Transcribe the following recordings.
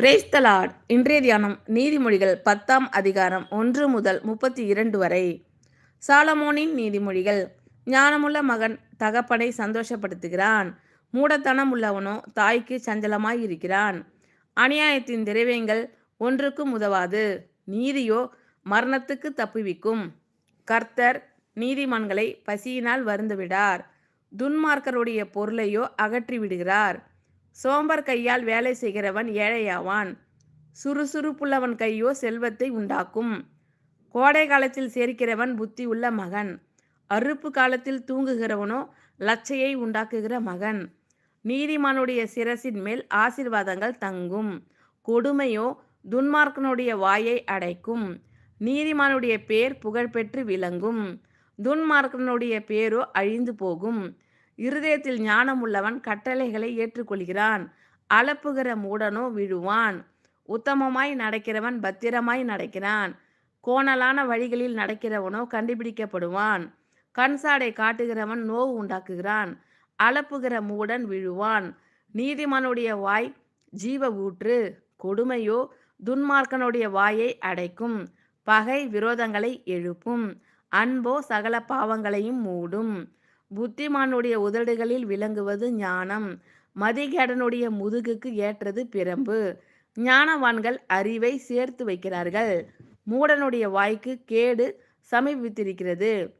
Praise the Lord இன்றைய தியானம் நீதிமொழிகள் பத்தாம் அதிகாரம் ஒன்று முதல் முப்பத்தி இரண்டு வரை. சாலமோனின் நீதிமொழிகள் ஞானமுள்ள மகன் தகப்பனை சந்தோஷப்படுத்துகிறான். மூடத்தனம் உள்ளவனோ தாய்க்கு சஞ்சலமாய் இருக்கிறான். அநியாயத்தின் திரவியங்கள் ஒன்றுக்கும் உதவாது. நீதியோ மரணத்துக்கு தப்புவிக்கும். கர்த்தர் நீதிமான்களை பசியினால் வருந்துவிடார். துன்மார்க்கருடைய பொருளையோ அகற்றி விடுகிறார் சோம்பர் கையால் வேலை செய்கிறவன் ஏழையாவான். சுறுசுறுப்புள்ளவன் கையோ செல்வத்தை உண்டாக்கும். கோடை காலத்தில் சேர்க்கிறவன் புத்தி உள்ள மகன். அறுப்பு காலத்தில் தூங்குகிறவனோ லட்சையை உண்டாக்குகிற மகன். நீதிமானுடைய சிரசின் மேல் ஆசிர்வாதங்கள் தங்கும். கொடுமையோ துன்மார்க்கனுடைய வாயை அடைக்கும். நீதிமானுடைய பேர் புகழ்பெற்று விளங்கும். துன்மார்க்கனுடைய பேரோ அழிந்து போகும். இருதயத்தில் ஞானம் உள்ளவன் கட்டளைகளை ஏற்றுக்கொள்கிறான். அளப்புகிற மூடனோ விழுவான். உத்தமமாய் நடக்கிறவன் பத்திரமாய் நடக்கிறான். கோணலான வழிகளில் நடக்கிறவனோ கண்டுபிடிக்கப்படுவான். கண்சாடை காட்டுகிறவன் நோவு உண்டாக்குகிறான். அளப்புகிற மூடன் விழுவான். நீதிமானுடைய வாய் ஜீவ ஊற்று கொடுமையோ துன்மார்க்கனுடைய வாயை அடைக்கும். பகை விரோதங்களை எழுப்பும். அன்போ சகல பாவங்களையும் மூடும். புத்திமானுடைய உதடுகளில் விளங்குவது ஞானம். மதிகேடனுடைய முதுகுக்கு ஏற்றது பிரம்பு ஞானவான்கள் அறிவை சேர்த்து வைக்கிறார்கள். மூடனுடைய வாய்க்கு கேடு சமீபித்திருக்கிறது.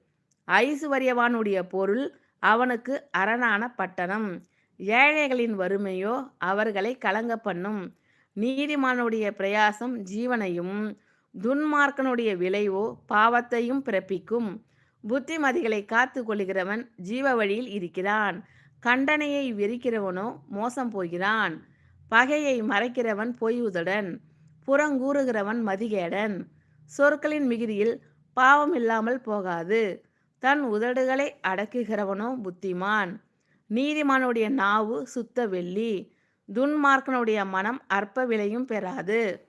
ஐசுவரியவானுடைய பொருள் அவனுக்கு அரணான பட்டணம். ஏழைகளின் வறுமையோ அவர்களை கலங்க பண்ணும். நீதிமானுடைய பிரயாசம் ஜீவனையும். துன்மார்க்கனுடைய விளைவோ பாவத்தையும் பிறப்பிக்கும். புத்திமதிகளை காத்து கொள்கிறவன் ஜீவ வழியில் இருக்கிறான். கண்டனையை வெறிக்கிறவனோ மோசம் போகிறான். பகையை மறைக்கிறவன் பொய்யுதடன் புறங்கூறுகிறவன் மதிகேடன். சொற்களின் மிகுதியில் பாவம் இல்லாமல் போகாது. தன் உதடுகளை அடக்குகிறவனோ புத்திமான். நீதிமானுடைய நாவு சுத்த வெள்ளி. துன்மார்க்கனுடைய மனம் அற்ப விலையும் பெறாது.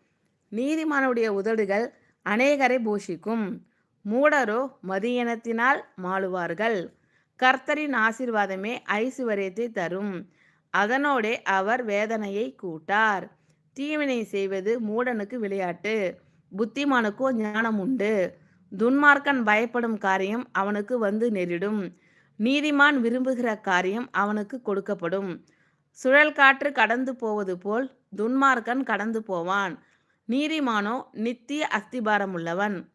நீதிமானுடைய உதடுகள் அநேகரை பூஷிக்கும். மூடரோ மதியனத்தினால் மாளுவார்கள். கர்த்தரின் ஆசிர்வாதமே ஐசுவரியத்தை தரும். அதனோடே அவர் வேதனையை கூட்டார். தீவினை செய்வது மூடனுக்கு விளையாட்டு. புத்திமானுக்கோ ஞானம் உண்டு. துன்மார்க்கன் பயப்படும் காரியம் அவனுக்கு வந்து நெரிடும். நீதிமான் விரும்புகிற காரியம் அவனுக்கு கொடுக்கப்படும். சுழல் காற்று கடந்து போவது போல் துன்மார்க்கன் கடந்து போவான். நீதிமானோ நித்திய அஸ்திபாரமுள்ளவன்.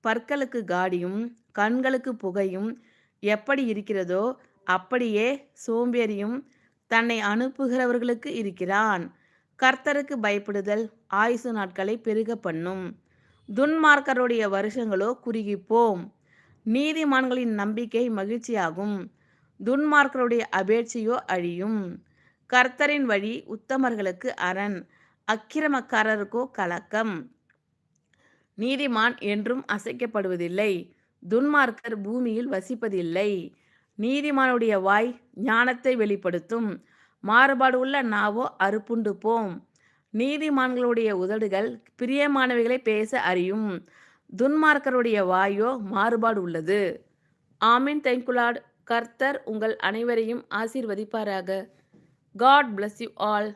பற்களுக்கு காடியும் கண்களுக்கு புகையும் எப்படி இருக்கிறதோ அப்படியே சோம்பேறியும் தன்னை அனுப்புகிறவர்களுக்கு இருக்கிறான். கர்த்தருக்கு பயப்படுதல் ஆயுசு நாட்களை பெருக பண்ணும். துன்மார்க்கருடைய வருஷங்களோ குறுகிப்போம். நீதிமான்களின் நம்பிக்கை மகிழ்ச்சியாகும். துன்மார்க்கருடைய அபேட்சையோ அழியும். கர்த்தரின் வழி உத்தமர்களுக்கு அரண். அக்கிரமக்காரருக்கோ கலக்கம். நீதிமான் என்றும் அசைக்கப்படுவதில்லை. துன்மார்க்கர் பூமியில் வசிப்பதில்லை. நீதிமானுடைய வாய் ஞானத்தை வெளிப்படுத்தும். மாறுபாடு உள்ள நாவோ அறுப்புண்டு போம். நீதிமான்களுடைய உதடுகள் பிரியமானவைகளை பேச அறியும். துன்மார்க்கருடைய வாயோ மாறுபாடு உள்ளது. ஆமீன். தேங்குலாட் கர்த்தர் உங்கள் அனைவரையும் ஆசீர்வதிப்பாராக. God bless you all